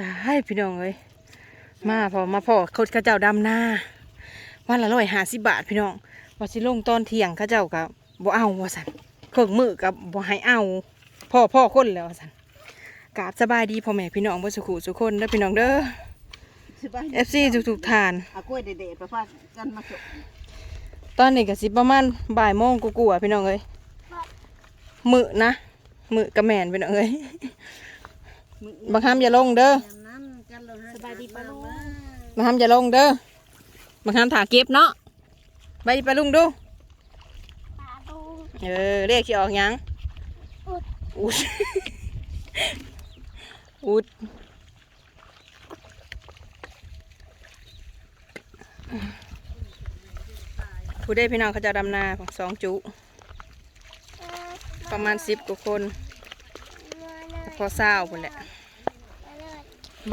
ตายพี่น้องเอ้ยมาพอมาพอเขาเขาเจ้าดำหน้าวันละร้อยห้าสิบบาทพี่น้องว่าสิลงตอนเที่ยงเขาเจ้ากับบ่เอาว่าสันเครื่องมือกับบ่ให้เอาพ่อพ่อคนแล้วว่าสันกราบสบายดีพ่อแม่พี่น้องบ่สุขุสุคนเด้อพี่น้องเด้อสบาย FC ทุกๆทานเอากล้วยเด็ดๆไปพากันมาส่งตอนนี้ก็สิประมาณบ่ายโมงกูๆพี่น้องเอ้ยมือนะมือกระแมนพี่น้องเอ้ย บางครั้งอย่าลงเด้อสบายดีปะลุงบางครั้งอย่าลงเด้อบางครั้งถาเก็บเนาะไปดิไปลุงดูเออเรียกสิออกหยังอุดอุดผู้ได้พี่น้องเขาจะดำนาของสองจุ ประมาณสิบกว่าคน พอเศร้าคนแหละ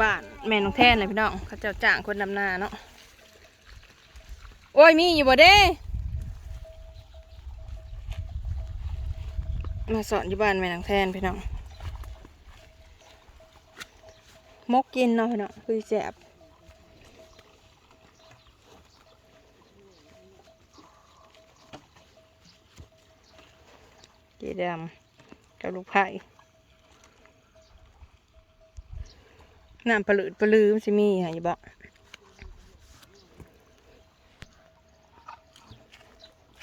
บ้านแม่น้องแท่นเลยพี่น้องเขาเจ้าจ้างคนดำนาเนาะโอ้ยมีอยู่บ่เด้ มาสอนอยู่บ้านแม่น้องแท่นพี่น้องมกกินเนาะพี่น้องคือแสบเจดำกับลูกไผ่ น้ำปลืดปลืมันสิมีหายบ่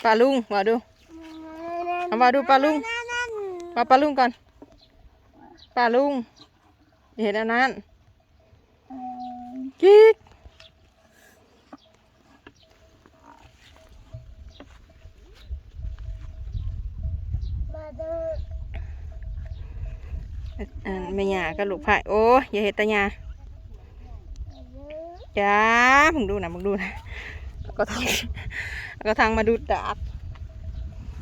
ปลาลุงว่าดูเอาว่าดูปลาลุงมาปลาลุงก่อนปลาลุงเห็นอันนั้นกิ๊ก อันแม่ยากับลูกไผ่โอ้ยอย่าเห็นตาหยาจ้ามึงดูนะมึงดูนะก็ทางก็ทางมาดูดาบ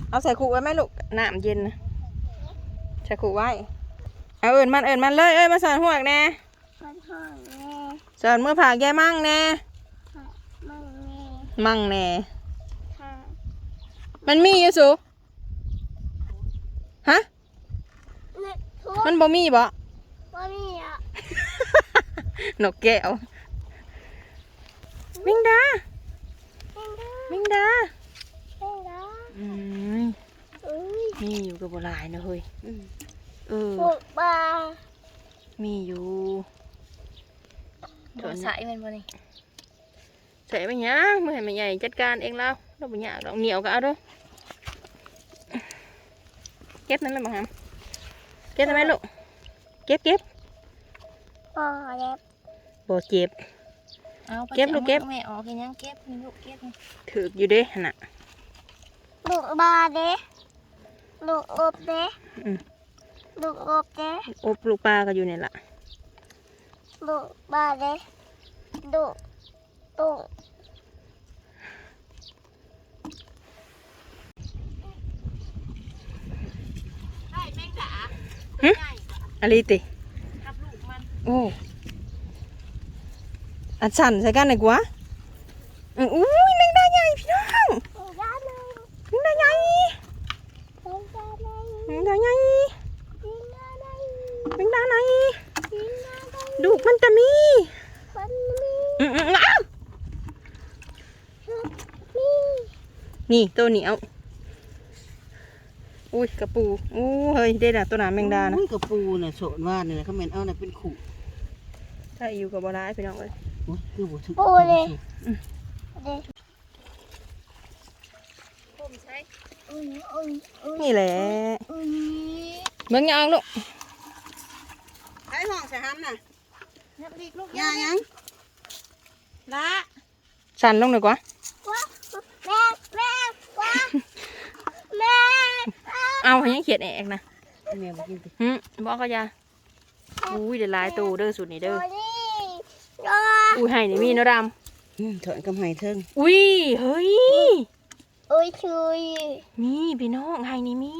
เอาใส่ขู่ไว้ไหมลูกน้ำเย็นนะใส่ขู่ไว้เอาเอิญมันเอิญมันเลยเอ้ยมาสอนหัวกแน่สอนมือผากยายมั่งแน่มั่งแน่มันมีอยู่สูฮะ มันบ่มีบ่นกแก้วมิงดามิงดาอืมมีอยู่กับโบหลายนะเฮ้ยเออมีอยู่ตัวใสเป็นบ่นี่ใส่ไปหยังมื่อให้แม่ใหญ่จัดการเองแล้วเราไปหยากเราเหนียวก็เอาเด้วยเก็บนั่นเลยบังคับ เก็บทำไมลูก เก็บเก็บบ่เจ็บ เอาไปเก็บลูกเก็บ อาแม่ออกกินยังเก็บนี่ลูกเก็บนี่ถือกอยู่เด้หั่นน่ะ ลูกบาเด้ลูกอบเด้อืม ลูกอบเด้อบลูกปลาก็อยู่นี่ล่ะลูกบาเด้ลูกตุ้ง อะไรติโอ้อันสั่นใส่กันหน่อยกว่าอุ้ยแมงดาใหญ่พี่น้องหนึ่งแมงดาใหญ่ลูกด้านหนึ่งแมงดาใหญ่ลูกด้านหนึ่งแมงดาไหนลูกด้านหนึ่งดูกมันจะมีมีอืออืออ้าวมีนี่ตัวเหนียว อุ้ยกระปูอู้เฮ้ยเด็ดอะตัวหนาแมงดานะอุ้ยกระปูน่ะโสนว่าเนี่ยเขาเมนเอาน่ะเป็นขู่ถ้าอยู่กับบร้ายพี่น้องเลยโอ้ยคือบ่ถึงปูเลยเด้อุ้ยอุ้ยอุ้ยนี่แหละอุ้ยเบิ่งยางลูกใช้ห้องใส่ห้ำน่ะนับดีลูกยายังละสั่นลงหน่อยกว่าว้าแม่แม่ว้าแม่ เอาให้ยังเขียนแอกนะแม่บอกกินสิหึบอกก็อยาอุ้ยเดี๋ยวหลายตัวเด้อสุดนี่เด้อตัวนี้รออุ้ยให้นี่มีเนาะดอืมถอนกำไห้เทิงำอุ้ยเฮ้ยอุ้ยชุยมีพี่น้องให้นี่มี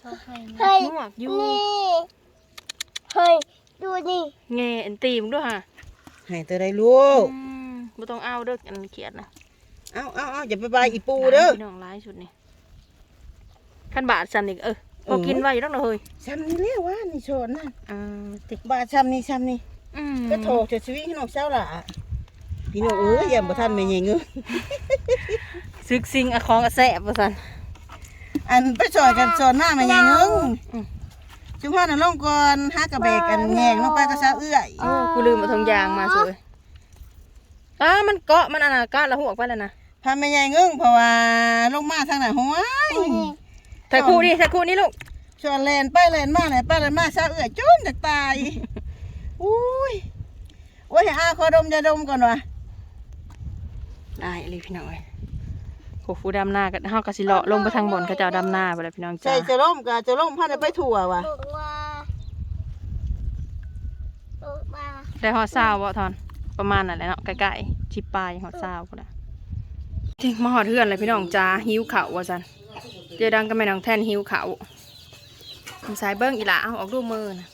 ชอบให้นะเฮ้ยหมวกอยู่นี่เฮ้ยดูนี่แงอันตีมงด้วยฮะให้ตัวใดลูก อืมบ่ต้องเอาเด้ออันเขียนนะเอาเอาเอาอย่าไปบายอีปูเด้อ พี่น้องหลายสุดนี่ ขั้นบาทสั่นอีกเออพอกินไว้อยู่ต้องเนาะเฮ้ยซ้ำนี่เรียกว่านี่โสนน่ะอ่าติบาดซ้ำนี่ซ้ำนี่ออืมก็โถกจะชีวิตให้น้องเช้าล่ะพี่น้องเอ้ยอย่าบ่ทันแม่ใหญ่เงื้อซึกซิงอะของอะแสบว่าซั่นอันไปสอนกันสอนหน้าแม่ใหญ่เงื้ออืมจุ่มพ่อน่ะลงก่อนหากระเบกกันแงงลงไปก็เช้าเอื้อยโอ้กูลืมเอาทงยางมาสวยอ้ามันเกาะมันอนนากาศละหัวไปแล้วนะพาแม่ใหญ่เงื้อเพราะว่าลงมาทางไหนห้วย ถ่ายคู่ดิถ่ายคู่นี่ลูกชวนแลนไปแลนมาแลนไปแลนมาเช้าเอื้อยจุ่มจากตายอุ้ยโอ้ยอาขอดมยาดมก่อนวะได้เลยพี่น้องเอ้ยโหฟูดำหน้าก็เฮาก็สิเลาะลงไปทางบนเขาเจ้าดำหน้าไปเลยพี่น้องใจจ้าจะล่มกะจะล่มพาได้ไปถั่ววะบอกว่าบอกว่าได้ฮอดซาวบ่ทอนประมาณนั่นแหละเนาะใกล้ๆชิปปลายฮอดซาวพุ่นน่ะจริงมาฮอดเฮือนเลยพี่น้องจ้าหิวข้าวว่าซั่น เจดังก็แม่น้องแท่นหิวข้าวสายเบิ่งอีหล่ะเอาออกดูมือน่ะ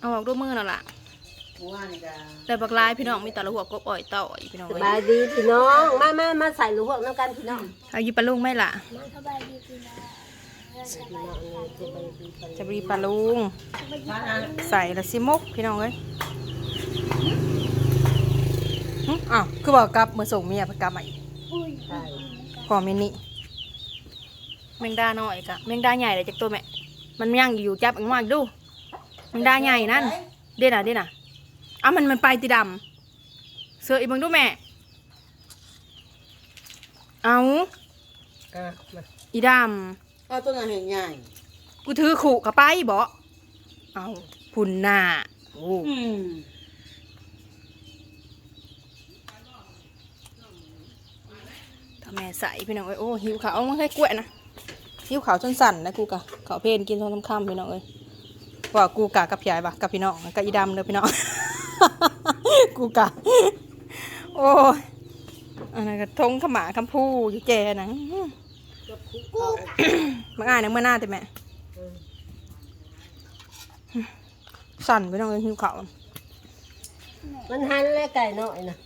เอาออกดูมือนั่นล่ะเมื่อวานนี่กะแต่บักลายพี่น้องมีแต่ละหัวกบอ่อยต่อยพี่น้องสเอ้ยบายดีพี่น้องมามามาใส่หลูกพวกน้ำกันพี่น้องเอายิปลาลุงไหมล่ะมันสบายดีพี่น้องพี่น้องเนี่ยสบายดีกันจะบรีปลาลุงใส่ละสิมกพี่น้องเอ้ยหึอ้าวคือบอกกลับมาส่งเมียไปกลับมาอีก ใช่พอมินี่แมงดาหน่อยกะแมงดาใหญ่เลยจากตัวแม่ มันย่างอยู่จับอังว่าดูแมงดาใหญ่นั่น เด่น่ะเด่น่ะอ้ามันมันไปตีดำเสืออีกบังดูแม่ เอาอะมาอีดเอาตัวนั้นเห็นใหญ่ำกูถือขู่กับไปบ่เอาพุ่นหน้าโอ้ อืม ถ้าแม่ใส่พี่น้องเอ้ยโอ้หิวขาวเอามาให้กล้วยนะหิวขาวจนสั่นนะกูกะขาวเพนกินทองคำๆพี่น้องเอ้ยว่ากูกะกับพี่ใหญ่ปะกับพี่น้องกับอีดำเด้อพี่น้องกูกะโอ้อันนั้นก็ทงขมาคำพูอยู่แจนะอื้อมาอ่านนังมาหน้าแต่แม่สั่นพี่น้องเอ้ยหิวขาวมันหันแล้วไก่น้อยนะ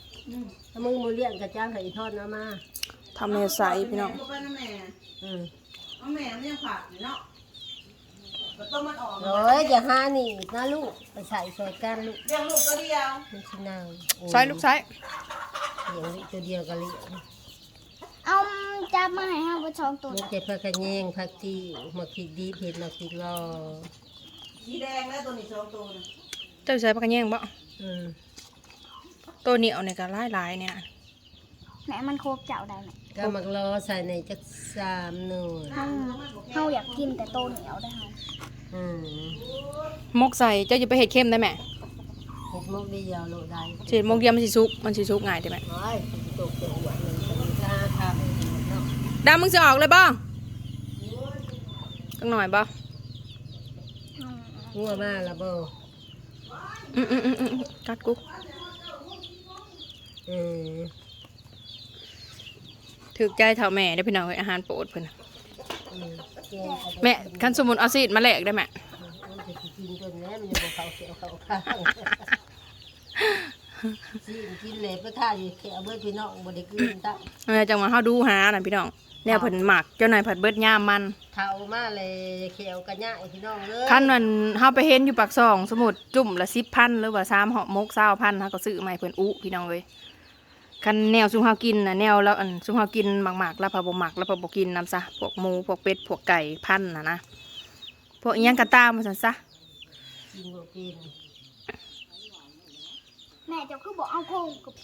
ถ้ามึงมาเลี้ยงกระจ้างให้อีทอดน้ำมา ทำแม่ใส่พี่น้องไปนะแม่อืมเอาแม่มันยังผักอยู่เนาะก็ต้องมันออกโอ้ยอย่าหานี่นะลูกไปใส่ใส่กันลูกเลี้ยงลูกตัวเดียวมันชินางโอ้ยใส่ลูกใส่เลี้ยงลูกตัวเดียวก็เลี้ยงเอาจับมาให้ห้าประชองตัวลูกเจ็บผักกระแยงผักที่มาคิดดีเผ็ดมาคิดรอสีแดงแล้วตัวนี้สองตัวนะเจ้าใส่ปากกันแย่งบ่อืมตัวเหนียวเนี่ยก็หลายๆเนี่ย แม่มันโคกเจ้าได้ไหมก็มักรอใส่ในจักสามหน่วยเฮาเฮาอยากกินแต่โตเหนียวได้เฮาอืมมกใส่เจ้าจะไปเห็ดเข้มได้ไหมเห็ดมกดียาวโลดได้เฉดมกเดียวมันสิซุกมันสิซุกง่ายได้ไหมโอ้ยตกเกลือหวานเลยมันจะหาทำเนาะดำมึงจะออกเลยบ้างตั้งหน่อยบ้างัวมาละเบ่อืมอืมอืมอืมกัดกูเออ ถือใจเท่าแม่ได้อพี่น้องเอ้ยอาหารโปรดเพิ่นน่ะอืมแกงเอาไปแม่คันสมุนเอาซีดมาแลกได้ไหมมันจะกินจนแล้วมันจะบอกเขาเขียวเขาข้างสิกินเลยไปท่าอยู่แค่เบิดพี่น้องบ่ได้กินตั้งเออจังหวะเฮาดูหาน่ะพี่น้องแนวเพิ่นหมักเจ้านายผัดเบิดย่ามมัน เท่ามาเลยเขียวกระยะไอ้พี่น้องเลยคันมันเฮาไปเห็นอยู่ปากซอง สมุดจุ่มละ10,000หรือว่า3หอกมก20,000เฮาก็ซื้อมาให้เพิ่นอุพี่น้องเอ้ย คันแนวซุมเฮากินน่ะแนวแล้วอันซุมเฮากินหมักๆแล้วพอบ่หมักแล้วพอบ่กินนํซะพวกหมูพวกเป็ดพวกไก่พันธุ์น่ะนะพวกอีหยังก็ตามมาซั่นซะกินบ่กินแม่เจ้าคือบอกเอาโคงกับ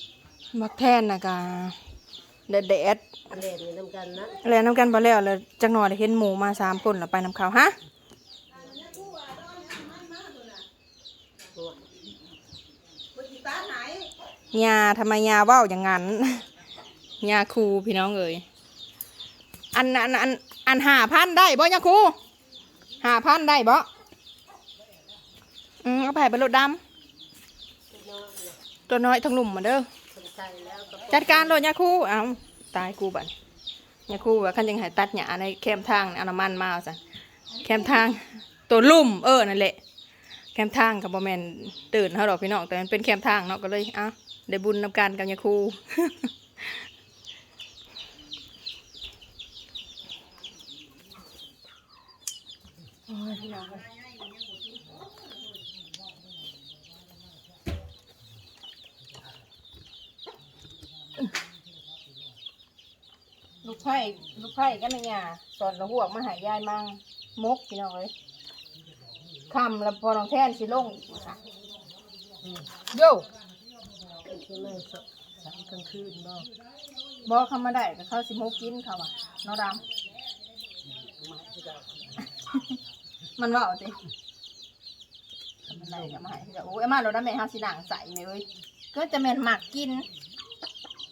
มักแทนนะกะแดดแดดเล่นอยู่นำกันนะๆแล้วน้ำกันบ่แล้วแล้วจักหน่อยได้เห็นหมูมาสามคนแล้วไปนำเขาฮะ ไปกีตาร์ไหน ยาทำไมยาเว้าอย่างนั้นยาคูพี่น้องเอ๋ยอันอันอันอันหาพันได้บ่ยาคูหาพันได้บ่อืมเอาไปให้ไปรถดำตัวน้อยทั้งหนุ่มมาเด้อนใส่แล้วก็จัดการรถยาคูเอาตายกูบัดยาคูว่าคันยังให้ตัดหญ้าในแคมทางเอาน้ำมันมาเอาซะแคมทางตัวลุ่มเออนั่นแหละแคมทางกับบ่แมนตื่นเฮาดอกพี่น้องแต่มันเป็นแคมทางเนาะก็เลยอ้า ได้บุญนำกันกับยาคูลูกไผ่ลูกไผ่กันนะเนี่ยสอนระหวมาหายายมังมกพี่น้องเลยคำแล้วพอน้องแท่นสิลงโย่ ใช่ไหมสสามกลางคืนบ่บอกคำมาได้ก็เข้าสิมกกินเขาอะน้องดำ มันว่าเอาสิคำมันได้ก็มาให้เดี๋ยวโอ้ยมาเราได้แม่ห้าสิหนังใส่ไหมเอ้ยก็จะแม่นหมักกิน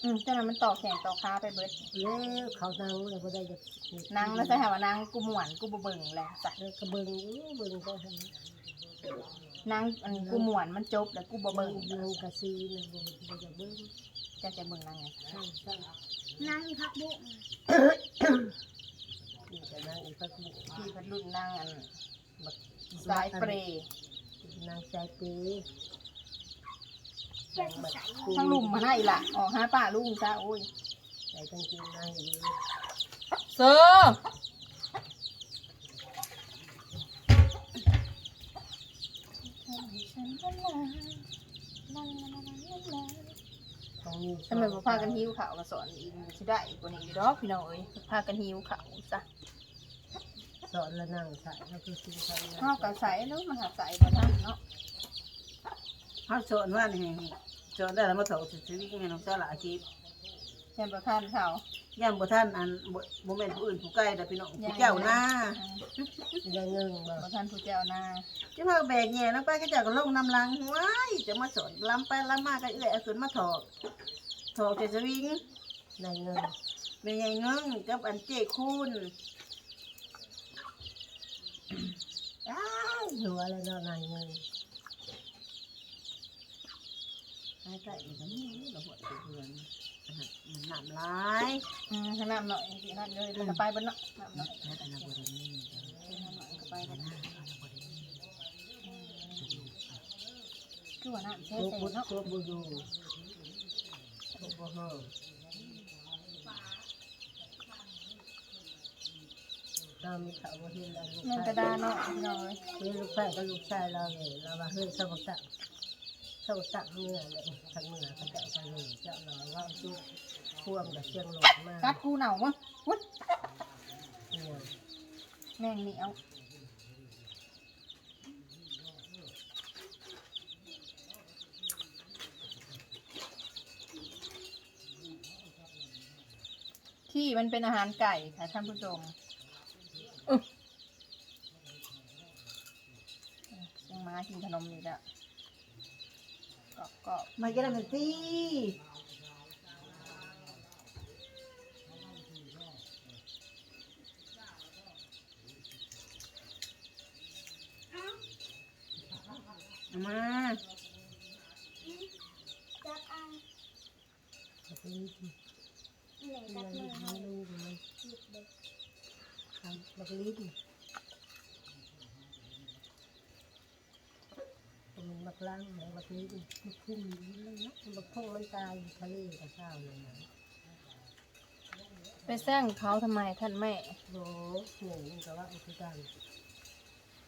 อืมเจ้านั้นมันต่อแข่งต่อค้าไปเบิดแล้วเขานั่งเลยบ่ได้จะนางแล้วใช่ค่ะว่านางกูหมวนกูบ่เบิ่งแหละจ้ะแล้วก็เบิ่งอยู่เบิ่งก็ให้ นางอันกูหมวนมันจบแล้วกูบ่เบิ่เบิ่งงเบิ่งกะซีนะบ่บ่จะเบิ่งจะจะเบิ่งนางไงใช่ใช่นางอีพักบุกนี่ก็นั่งอีกพักบุกที่เพันรุ่นนางอันบักสายเปรย์นางใจปีทั้งลุมมาให้ละออกหาป้าลุงจ้าโอ้ยใจจริงๆนางอยู่เซอร์ ตรงนี้ ทำไมบ่พากันหิวข้าวมาสอนอีกสิได้อีกว่านี้อยู่ดอกพี่น้องเอ้ยพากันหิวข้าวซะสอนแล้วนั่งใส่แล้วคือสิ่งที่เฮาวก็ใส่แล้วมันหาใส่บ่ทันเนาะเขาวสอนว่านี่สอนได้แล้วมาถอดสิวิ่งให้น้องเจ้าหลาคิดแม่นบ่ทันเขา ย่านบ่ท่านอันบ่บ่แม่นผู้อื่นผู้ใกล้แต่พี่น้องผู้เจ้าหน้ายังเงิงบ่บ่ทันผู้เจ้านาจะมาแบกแง่แล้วไปก็เจ้าก็ลงน้ำลังว้ายจะมาสอนล้ำไปล้ำมาก็เอื้อยเอาขึ้นมาถอกถอกจะสวิงในเงิงแม่ใหญ่เงิงกับอันเจ้คุณอ้าวหัวแล้วเนาะในเงิงใกล้ๆนี่ก็มีเราหัวตัวเพื่อน น้ำลายอืมให้น้ำหน่อยสินั่นเลยแล้วก็ไปบ่เนาะน้ำหน่อยแล้วอันนั้นบ่ได้มีน้ำหน่อยก็ไปเบ่คือว่าน้ำแช่ตัวใส่บุเนาะตัวบุยูตัวบุห้องเรามีเขาบ่เห็นแล้วลูกแม่นกระดาเนาะพี่น้องเอ้ย เฮ้ยลูกชายก็ลูกชายเราเลยเราว่าเฮ้ยสมุตัตั กเมื่อเลยทั้งเมื่อเขาจะเอาไปเลยเจ้าเราว่าจุกพ่วงกับเชียงหลงมากัดกูเหน่ามั้งวุ้ยเนี่ยแม่งเหนียวที่มันเป็นอาหารไก่ค่ะท่านผู้ชมอึ๊ะยังมากินขนมอยู่แล้ว กรอบกรอบมาก็ได้มันตีมาจับอาแบบนี้เหนื่อยมักับมือมัเขานลูกมันหยุดเด็กแบบนี้ มันมักล้างแบบนี้มันพุ่งมันนะมันพุ่งมันตายทะเลกับข้าวเลยนะไปแซงเขาทำไมท่านแม่โอ้หนึ่งมันก็ว่าอุปการ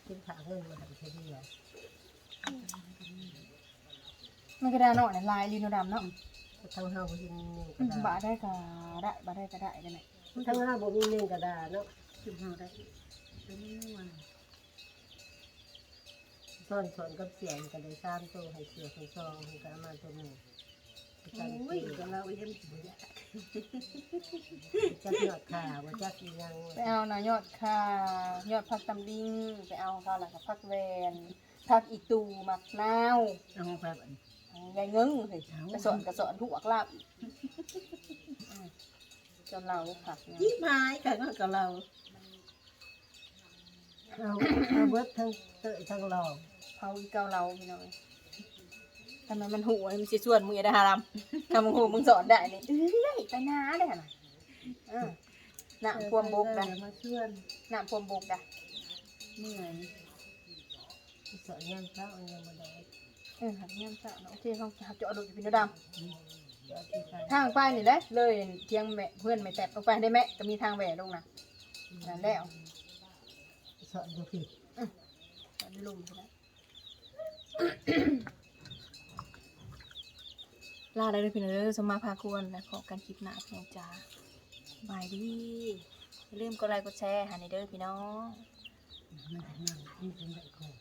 กินขาเงินมาทำเท่าเดียวมันกระดาเนาะเนี่ยลายลินโนดำเนาะทั้งห้าบ่มีเงินกอืระมดาบาษได้ก็ได้บาได้ก็ได้กันไหนทั้งห้าบ่มีเงินกระดาษเนาะจุดเฮาได้เป็นวัน ซ่อนสอนกับเสียงก็ได้สามตัวให้เสือให้ซองให้กระมาตัวหนึ่งโอ้ยก็เราเอ็มบุญจักยอดขาว่าจักอีหยังไปเอาหน่อยอดค่ะ ยอดผักตำลิงไปเอาเขาหลังกับผักแวนผักอีตูหมักนาวเอาห้องไปบัดยายเงิงเฮ้ยกระสอนกระสอนถูกอักลาบอีกอืมจนเราผักเนี่ยยี่ไม้กันก็กับเรา เอาเอาเบิดทั้งเตยทั้งหลอก เผาอีเกาเราพี่น้อยทำไมมันหูมันสิส่วนมือได้ฮารำทำมึงหูมึงสอนได้นี่เอ้ยไปนาได้ขนาดเออน้ำพวมบกได้มาชวนน้ำพวมบกได้เมื่อยสอนยังเช้ายังบ่ได้เออหัดเงี้ยจ้ะโอเคเขาหัดเจาะดูอยู่พี่นดำเดี๋ยวที่ใส่ทางไปนี่แหละเลยเทียงแม่เพื่อนไม่แตะลงไปได้แม่ก็มีทางแหวลงนะนั่นแล้วสอนดูผิดตอนนี้ลุมใช่ไหม ลาได้เลยพี่น้องเด้อสมมาพาควรนะขอการคลิปหน้าเพียงจ้าบายดีอย่าลืมกดไลค์กดแชร์หาในเด้อพี่น้อง นั่งนั่งนี่เป็นไรก่อน